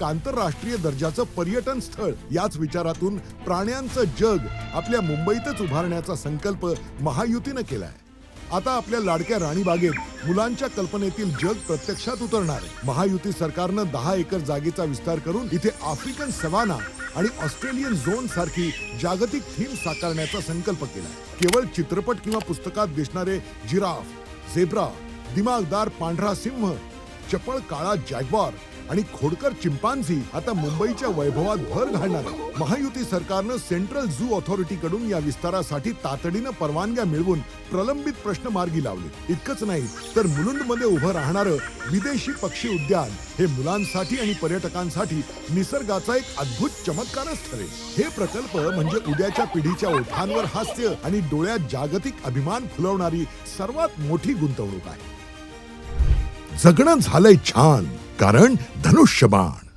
एक आंतरराष्ट्रीय दर्जाचं पर्यटन स्थळ याच विचारातून प्राण्यांचं जग आपल्या मुंबईतच उभारण्याचा संकल्प महायुतीनं केलाय. आता आपल्या लाडक्या राणीबागेत मुलांच्या कल्पनेतील जग प्रत्यक्षात उतरणार आहे. महायुती सरकारनं दहा एकर जागेचा विस्तार करून इथे आफ्रिकन सवाना आणि ऑस्ट्रेलियन झोन सारखी जागतिक थीम साकारण्याचा संकल्प केला केवळ चित्रपट किंवा पुस्तकात दिसणारे जिराफ झेब्रा दिमागदार पांढरा सिंह चपळ काळा जॅग्वार आणि खोडकर चिंपांझी आता मुंबईच्या वैभवात भर घालणार आहे. महायुती सरकारनं सेंट्रल झू ऑथॉरिटी कडून या विस्तारासाठी तातडीनं परवानग्या मिळवून प्रलंबित प्रश्न मार्गी लावले. इतकंच नाही तर मुलुंडमध्ये उभं राहणारं विदेशी पक्षी उद्यान हे मुलांसाठी आणि पर्यटकांसाठी निसर्गाचा एक अद्भुत चमत्कारच ठरेल. हे प्रकल्प म्हणजे उद्याच्या पिढीच्या ओठांवर हास्य आणि डोळ्यात जागतिक अभिमान फुलवणारी सर्वात मोठी गुंतवणूक आहे. जगणं झालंय छान. कारण धनुष्यबाण.